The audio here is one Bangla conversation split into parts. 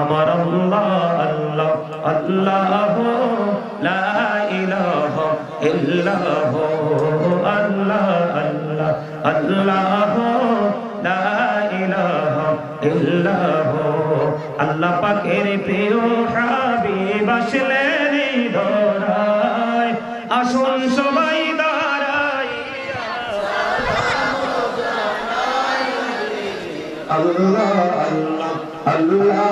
আমার আল্লাহ আল্লাহ আল্লাহ, লা ইলাহা ইল্লাহ, আল্লাহ আল্লাহ আল্লাহ, লা ইলাহা ইল্লাহ। আল্লাহ পাকের প্রিয় হাবিব আসলেন ধরায়। আসুন সবাই দাঁড়াই। আল্লাহ আল্লাহ আল্লাহ।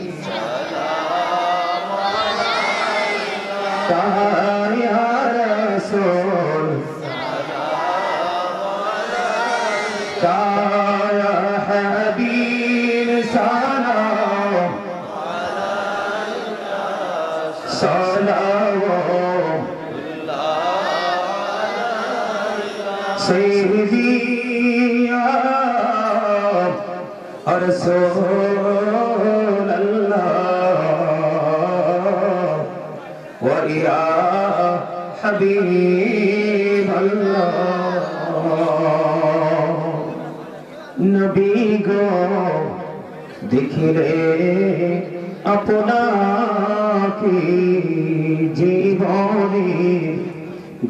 ويا حبيب الله নবী গো দেখিলে আপনাকে জীবনে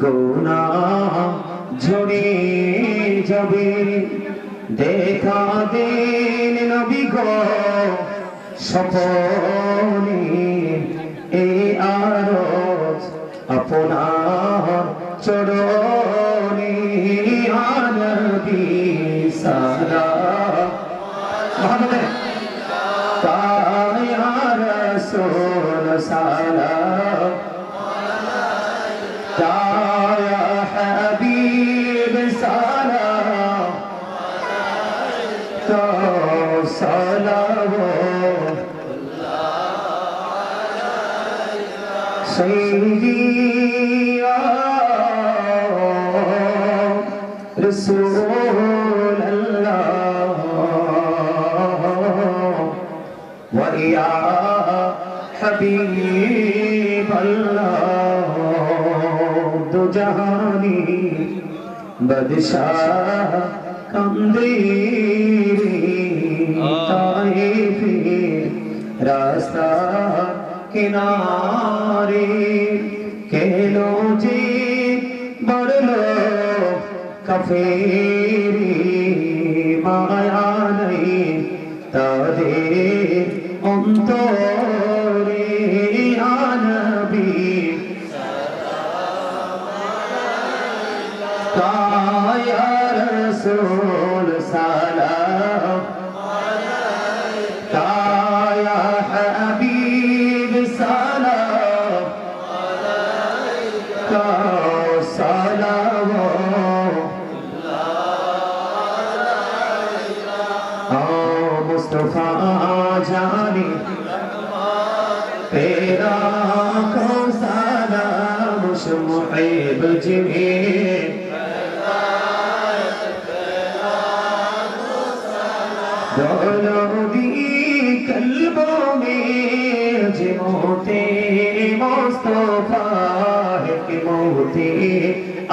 গোনা ঝরে যাবে দেখা দিন নবী গো সপনে এই আরজ আপনার চরণে আনবি সারা মোহাম্মদ দু জাহানি বাদশাহ কমদিরি তাইফির রাস্তা কিনারে কেলো জি বড়লো কফেরি মায়া নেই তাদের অন্তর। Lord.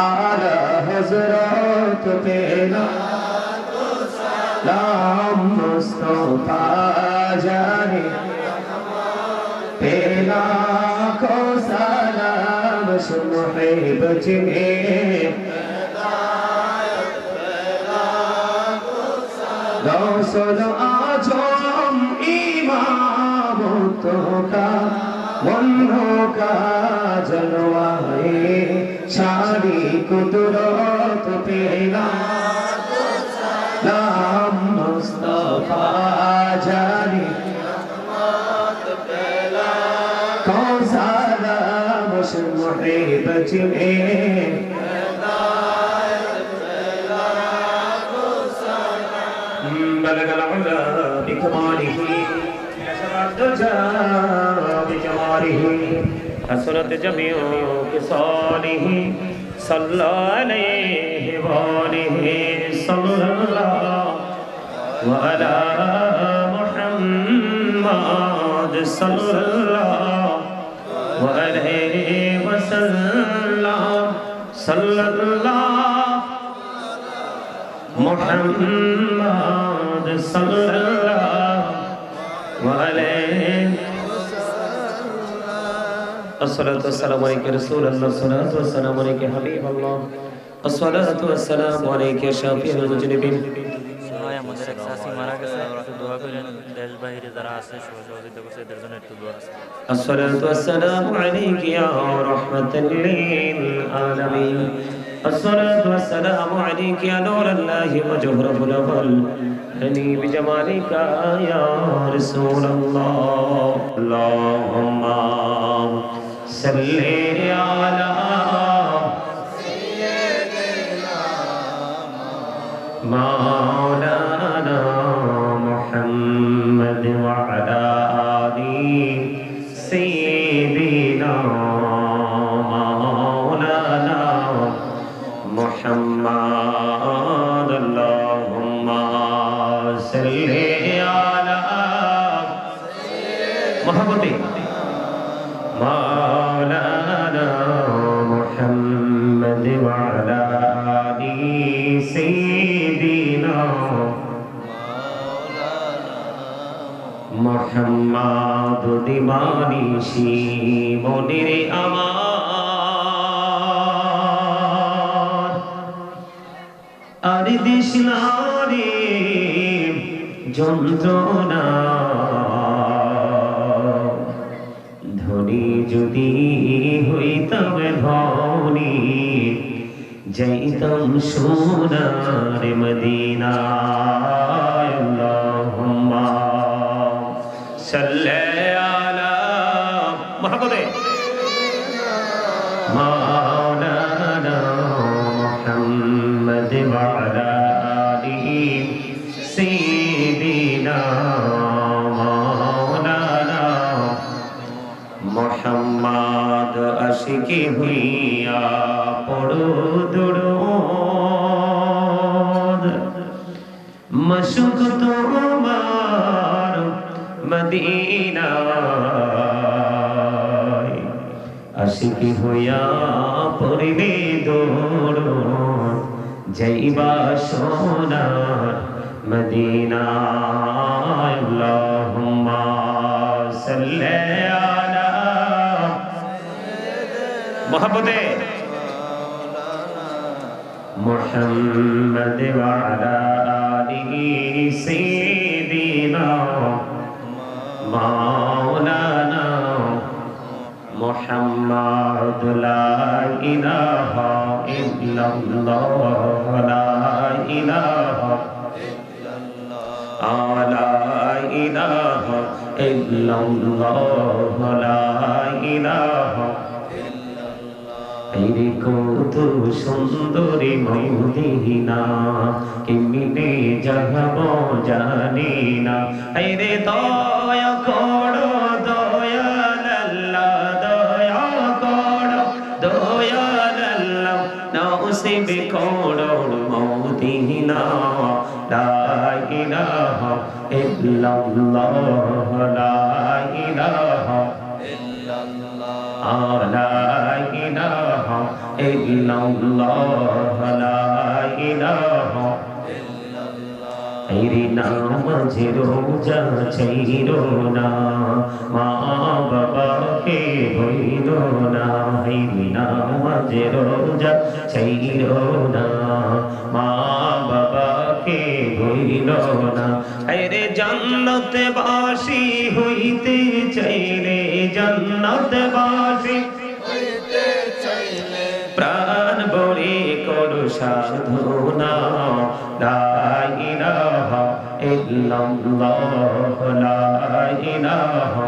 আলা হযরত তেলা নাম মুস্তাফা জানি। তেলা কো সালাম সুমহিব জিমে গৌসল কুদরত পেলা নাম মুস্তফা জানি কৌন সালা মুশ মুহিব জিনে بلغ العلا بكماله نشر الدجى بجماله حسنت جميع خصاله صلى عليه وآله صلى الله وعلى محمد صلى الله عليه وسلم صلى الله محمد صلى الله عليه الصلاة والسلام عليك رسول الله الصلاة والسلام عليك حبيب الله الصلاة والسلام عليك شافي المذنبين الصلاة والسلام عليك يا رحمة للعالمين. الصلاة والسلام عليك يا نور الله وجهر الأول هني بجمالك يا رسول الله. اللهم وسلم মোহাম্মদ দিমানিশি মনির আমার। আর দিশনারে যন্ত্রণা। ধনী যদি হইতাম ধনী, যাইতাম সোনার মদিনা আল্লাহুম্মা সাল্লি আলা মুহাম্মাদে مولانا محمد وعلى آله سيدنا مولانا মোহাম্মদ আশিকি হইয়া পড়ো দুরুদ মশুক তোমার আশিকি হইয়া পড়িবে দৌড় যাইবা সোনার মদিনায় আল্লাহুম্মা সাল্লি আলা মোহাম্মদে محمد وعلى آله سيدنا مولانا محمد لا إله إلا الله لا إله لا إله إلا الله لا إله আইরে কত সুন্দরী মদিনা কেমিনে যাহব জানি না আইরে দয়া করো illallah la ilaha illallah la ilaha illallah la ilaha তেরি নাম রোজা ছাইর না মা বাবাকে হইল না হেরি নাম রোজা ছাইর না মা বাবা বাবাকে হইল না। আরে জান্নাত বাসি হইতে চাইলে জান্নাত বাসি প্রাণ বড়ে করো সাধনা। লা ইলাহা ইল্লাল্লাহ লা ইলাহা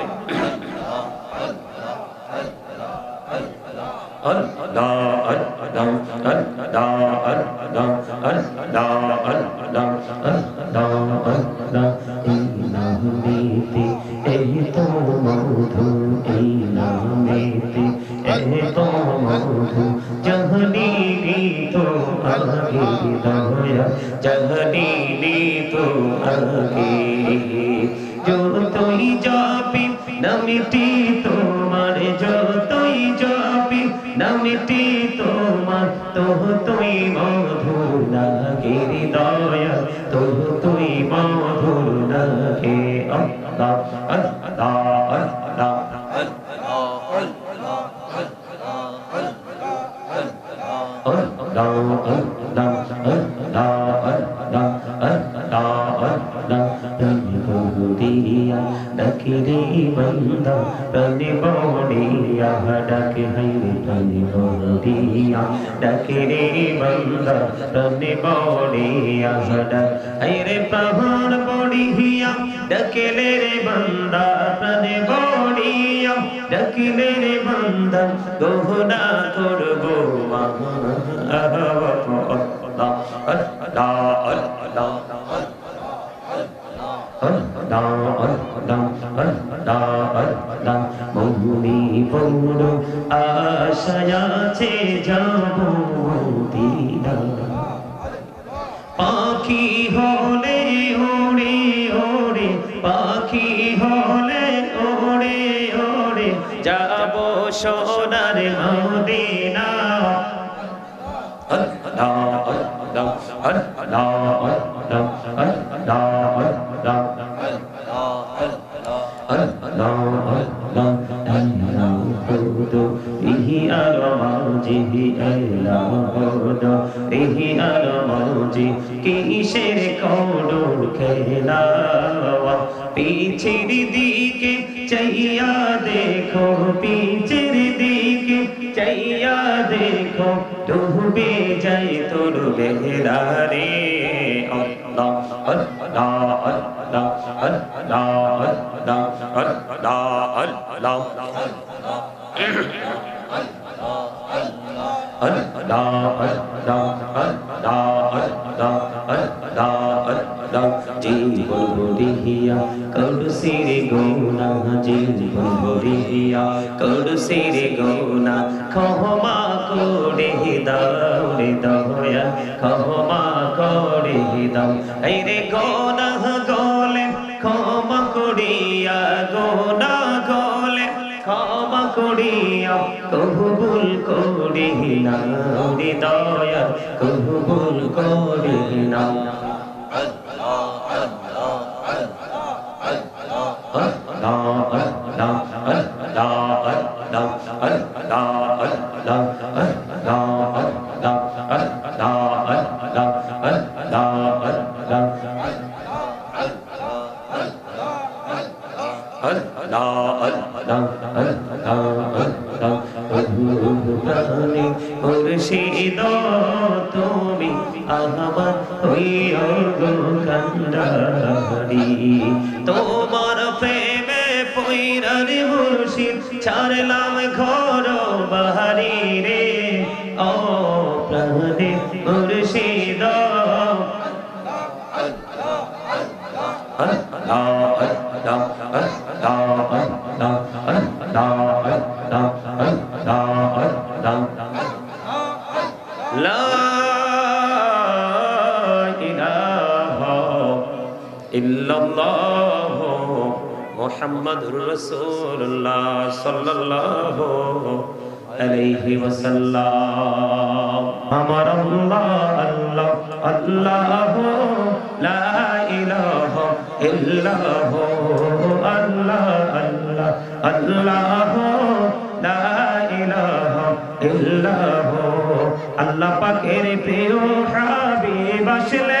দয়া জহনি তো আগে যতই যাবি নামিটি তোমার যতই যাবি নামিটি তোমার তো তুই মধু লাগে দয়া তো তুই মধু লাগে আল্লাহ আল্লাহ আল্লাহ বন্দা প্রাণে বড়িয়া ডাকে হাইরে প্রাণে বড়িয়া ডাকিরে বন্দা প্রাণে বড়িয়া ডাক হাইরে প্রাণ বড়িয়া ডাকেলে রে বন্দা প্রাণে বড়িয়া ডাকিলে রে বন্দা গহনা করব মা আল্লাহ আল্লাহ আল্লাহ মৌনি বড় আশায়াছে যাব দিদা পাখি হলে ওড়ে ওড়ে পাখি হলে ওড়ে ওড়ে যাব সোনার মদিনা আল্লাহ আল্লাহ আল্লাহ আল্লাহ কিসের কৌড় খেলা পিছের দিকে চাইয়া দেখো পিছের দিকে চাইয়া দেখো ডুবে যাই তোর বেহরা রে আল্লাহ আল্লাহ আল্লাহ আল্লাহ আল্লাহ আল্লাহ আল্লাহ জীবন বরিয়া কৌশির গৌনা জীবন বরিয়া কৌশির গৌনা ক্ষমা করে দাও রে দয়া ক্ষমা করে দাও। এই রে গৌনা গলে, ক্ষমা করিয়া গৌনা গলে, ক্ষমা করিয়া, কবুল করিনা রে দয়া কবুল করিনা তোমার প্রেমে পৈরার মুর্শিদ ছাড়লাম ঘর বাহারি রে। ও মুহাম্মাদুর রাসূলুল্লাহ সাল্লাল্লাহু আলাইহি ওয়াসাল্লাম। আমার আল্লাহ আল্লাহ আল্লাহ লা ইলাহা ইল্লাল্লাহ আল্লাহ আল্লাহ আল্লাহ লা ইলাহা ইল্লাল্লাহ আল্লাহ পাকের প্রিয় হাবিব আসলেন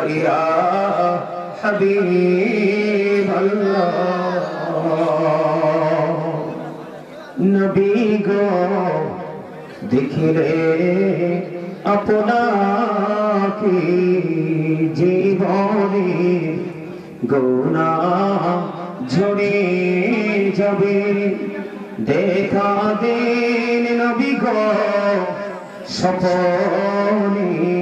ويا حبيب الله নবী গো দেখিলে আপনাকে জীবনে গোনা ঝরে যাবে দেখা দিন নবী গো সপনে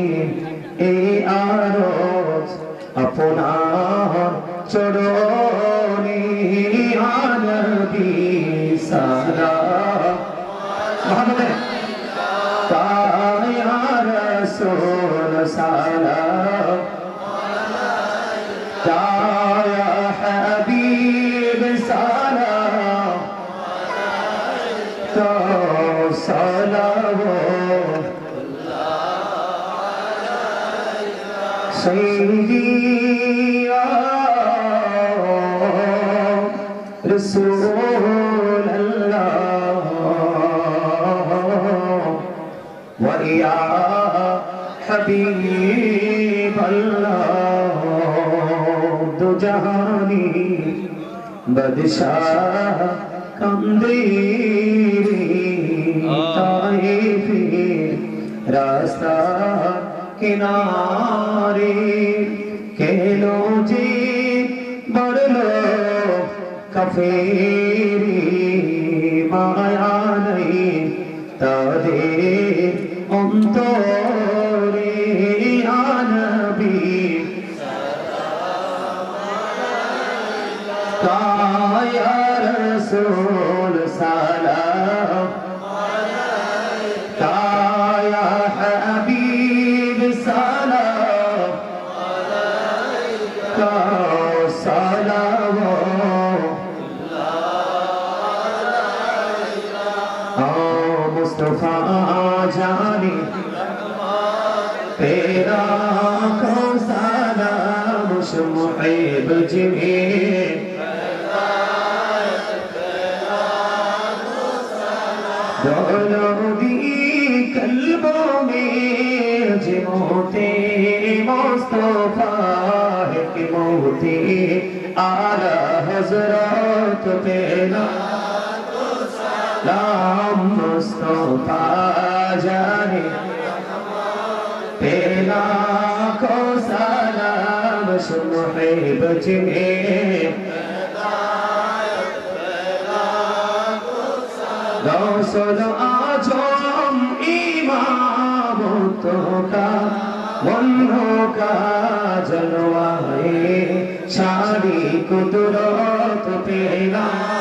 রসুল জাহানি বাদশাহ কমদিরি তাইফির রাস্তা কিনারে কেলো জি বড়লো কফেরি মায়া নেই তাদের অন্তর? غيب جميل دردي كالبوم جموتي مصطفى موتي على حضرات بنا سلام مصطفى جاني بنا بس محبت میں دوسد آجم امامتوں کا বন্ধু কাজনওয়ায়ে সারি কুদরত পেলাম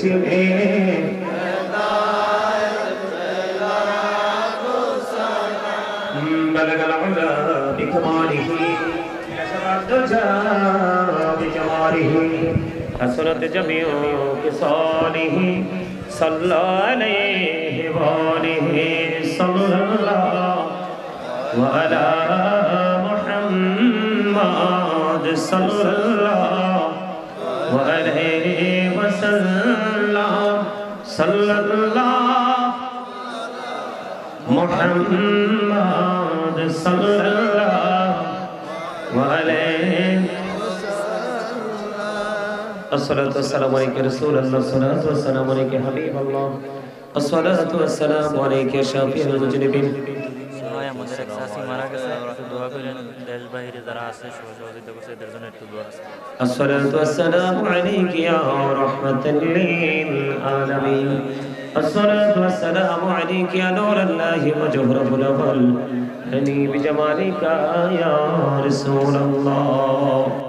تجھیں بلغ العلا بکماله نشرت دجا بجماله حسرت جميع کساله صلى عليه وآله صلى الله محمد صلى الله وعليه وسلم صلى الله محمد صلى الله عليه الصلاة والسلام عليك يا رسول الله الصلاة والسلام عليك يا حبيب الله الصلاة والسلام عليك يا شافي المذنبين বাইরে যারা আছে সহযোগিতা করছে এদের জন্য একটু দোয়া আছে الصلاة والسلام عليك يا رحمة للعالمين الصلاة والسلام عليك يا نور الله وجهر الأول هني بجمالك يا رسول الله